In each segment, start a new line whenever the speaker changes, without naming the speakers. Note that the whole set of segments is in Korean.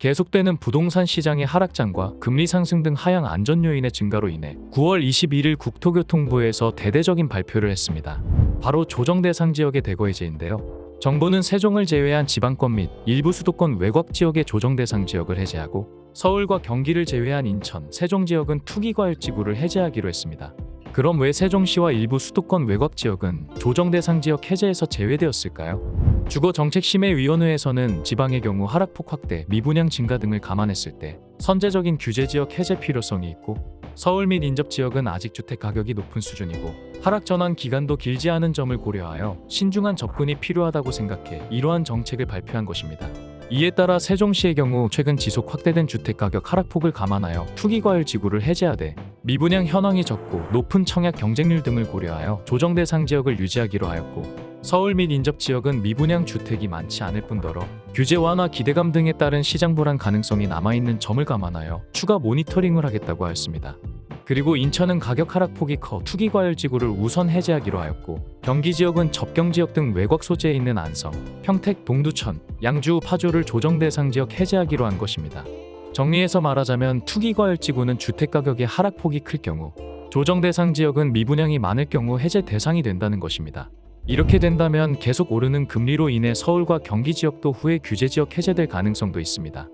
계속되는 부동산 시장의 하락장과 금리 상승 등 하향 안전 요인의 증가로 인해 9월 21일 국토교통부에서 대대적인 발표를 했습니다. 바로 조정 대상 지역의 대거 해제인데요. 정부는 세종을 제외한 지방권 및 일부 수도권 외곽 지역의 조정 대상 지역을 해제하고 서울과 경기를 제외한 인천, 세종 지역은 투기과열지구를 해제하기로 했습니다. 그럼 왜 세종시와 일부 수도권 외곽 지역은 조정 대상 지역 해제에서 제외되었을까요? 주거 정책 심의 위원회에서는 지방의 경우 하락폭 확대, 미분양 증가 등을 감안했을 때 선제적인 규제 지역 해제 필요성이 있고 서울 및 인접 지역은 아직 주택 가격이 높은 수준이고 하락 전환 기간도 길지 않은 점을 고려하여 신중한 접근이 필요하다고 생각해 이러한 정책을 발표한 것입니다. 이에 따라 세종시의 경우 최근 지속 확대된 주택 가격 하락폭을 감안하여 투기과열 지구를 해제하되 미분양 현황이 적고 높은 청약 경쟁률 등을 고려하여 조정 대상 지역을 유지하기로 하였고 서울 및 인접 지역은 미분양 주택이 많지 않을 뿐더러 규제 완화 기대감 등에 따른 시장 불안 가능성이 남아있는 점을 감안하여 추가 모니터링을 하겠다고 하였습니다. 그리고 인천은 가격 하락폭이 커 투기 과열 지구를 우선 해제하기로 하였고 경기 지역은 접경 지역 등 외곽 소재에 있는 안성, 평택, 동두천, 양주, 파주를 조정 대상 지역 해제하기로 한 것입니다. 정리해서 말하자면 투기과열 지구는 주택 가격의 하락폭이 클 경우 조정 대상 지역은 미분양이 많을 경우 해제 대상이 된다는 것입니다. 이렇게 된다면 계속 오르는 금리로 인해 서울과 경기 지역도 후에 규제 지역 해제될 가능성도 있습니다.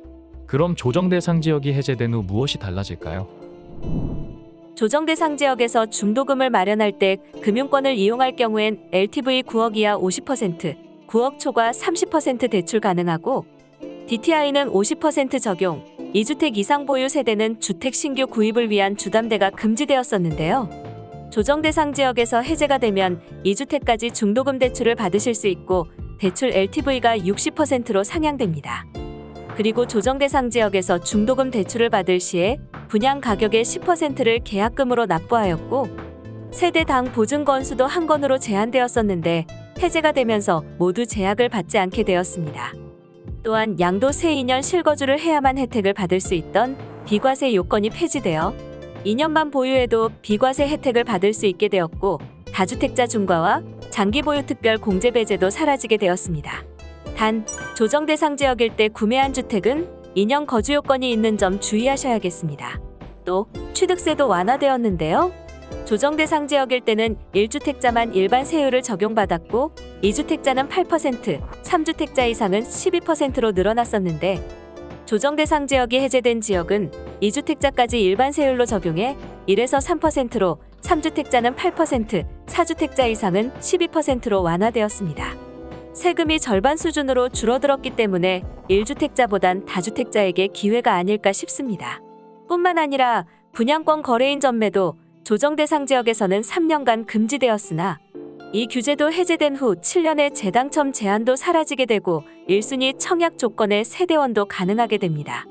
그럼 조정 대상 지역이 해제된 후 무엇이 달라질까요?
조정 대상 지역에서 중도금을 마련할 때 금융권을 이용할 경우엔 LTV 9억 이하 50%, 9억 초과 30% 대출 가능하고 DTI는 50% 적용, 2주택 이상 보유 세대는 주택 신규 구입을 위한 주담대가 금지되었었는데요. 조정 대상 지역에서 해제가 되면 2주택까지 중도금 대출을 받으실 수 있고 대출 LTV가 60%로 상향됩니다. 그리고 조정 대상 지역에서 중도금 대출을 받을 시에 분양 가격의 10%를 계약금으로 납부하였고 세대당 보증 건수도 한 건으로 제한되었었는데 해제가 되면서 모두 제약을 받지 않게 되었습니다. 또한 양도세 2년 실거주를 해야만 혜택을 받을 수 있던 비과세 요건이 폐지되어 2년만 보유해도 비과세 혜택을 받을 수 있게 되었고 다주택자 중과와 장기 보유 특별 공제 배제도 사라지게 되었습니다. 단 조정 대상 지역일 때 구매한 주택은 2년 거주 요건이 있는 점 주의하셔야겠습니다. 또 취득세도 완화되었는데요. 조정 대상 지역일 때는 1주택자만 일반 세율을 적용받았고 2주택자는 8%, 3주택자 이상은 12%로 늘어났었는데 조정 대상 지역이 해제된 지역은 2주택자까지 일반 세율로 적용해 1에서 3%로 3주택자는 8%, 4주택자 이상은 12%로 완화되었습니다. 세금이 절반 수준으로 줄어들었기 때문에 1주택자보단 다주택자에게 기회가 아닐까 싶습니다. 뿐만 아니라 분양권 거래인 전매도 조정 대상 지역에서는 3년간 금지되었으나 이 규제도 해제된 후 7년의 재당첨 제한도 사라지게 되고 1순위 청약 조건의 세대원도 가능하게 됩니다.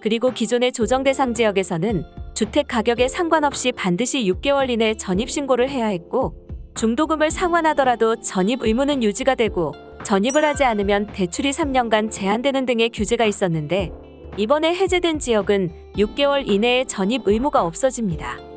그리고 기존의 조정 대상 지역에서는 주택 가격에 상관없이 반드시 6개월 이내 전입 신고를 해야 했고 중도금을 상환하더라도 전입 의무는 유지가 되고 전입을 하지 않으면 대출이 3년간 제한되는 등의 규제가 있었는데 이번에 해제된 지역은 6개월 이내에 전입 의무가 없어집니다.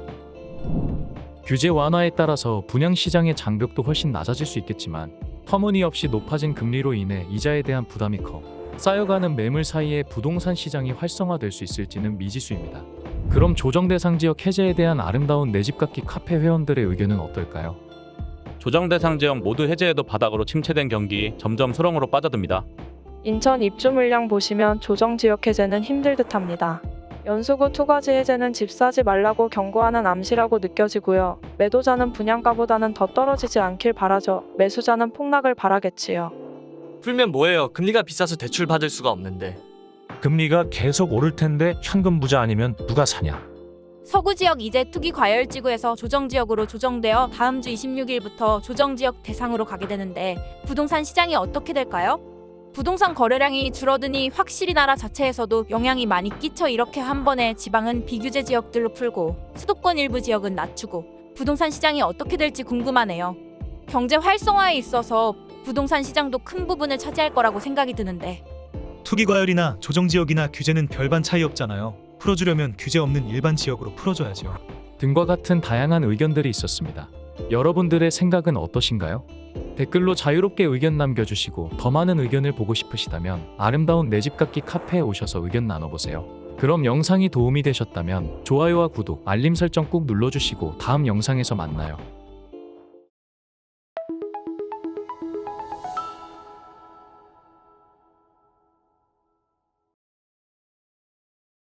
규제 완화에 따라서 분양 시장의 장벽도 훨씬 낮아질 수 있겠지만 터무니없이 높아진 금리로 인해 이자에 대한 부담이 커 쌓여가는 매물 사이에 부동산 시장이 활성화될 수 있을지는 미지수입니다. 그럼 조정 대상 지역 해제에 대한 아름다운 내 집 갖기 카페 회원들의 의견은 어떨까요?
조정 대상 지역 모두 해제해도 바닥으로 침체된 경기 점점 수렁으로 빠져듭니다.
인천 입주 물량 보시면 조정 지역 해제는 힘들 듯합니다. 연수구 투과지 해제는 집 사지 말라고 경고하는 암시라고 느껴지고요. 매도자는 분양가보다는 더 떨어지지 않길 바라죠. 매수자는 폭락을 바라겠지요.
풀면 뭐예요? 금리가 비싸서 대출 받을 수가 없는데.
금리가 계속 오를 텐데 현금 부자 아니면 누가 사냐?
서구 지역 이제 투기 과열 지구에서 조정 지역으로 조정되어 다음 주 26일부터 조정 지역 대상으로 가게 되는데 부동산 시장이 어떻게 될까요? 부동산 거래량이 줄어드니 확실히 나라 자체에서도 영향이 많이 끼쳐 이렇게 한 번에 지방은 비규제 지역들로 풀고 수도권 일부 지역은 낮추고 부동산 시장이 어떻게 될지 궁금하네요. 경제 활성화에 있어서 부동산 시장도 큰 부분을 차지할 거라고 생각이 드는데
투기 과열이나 조정 지역이나 규제는 별반 차이 없잖아요. 풀어주려면 규제 없는 일반 지역으로 풀어줘야죠.
등과 같은 다양한 의견들이 있었습니다. 여러분들의 생각은 어떠신가요? 댓글로 자유롭게 의견 남겨주시고 더 많은 의견을 보고 싶으시다면 아름다운 내 집 갖기 카페에 오셔서 의견 나눠보세요. 그럼 영상이 도움이 되셨다면 좋아요와 구독, 알림 설정 꾹 눌러주시고 다음 영상에서 만나요.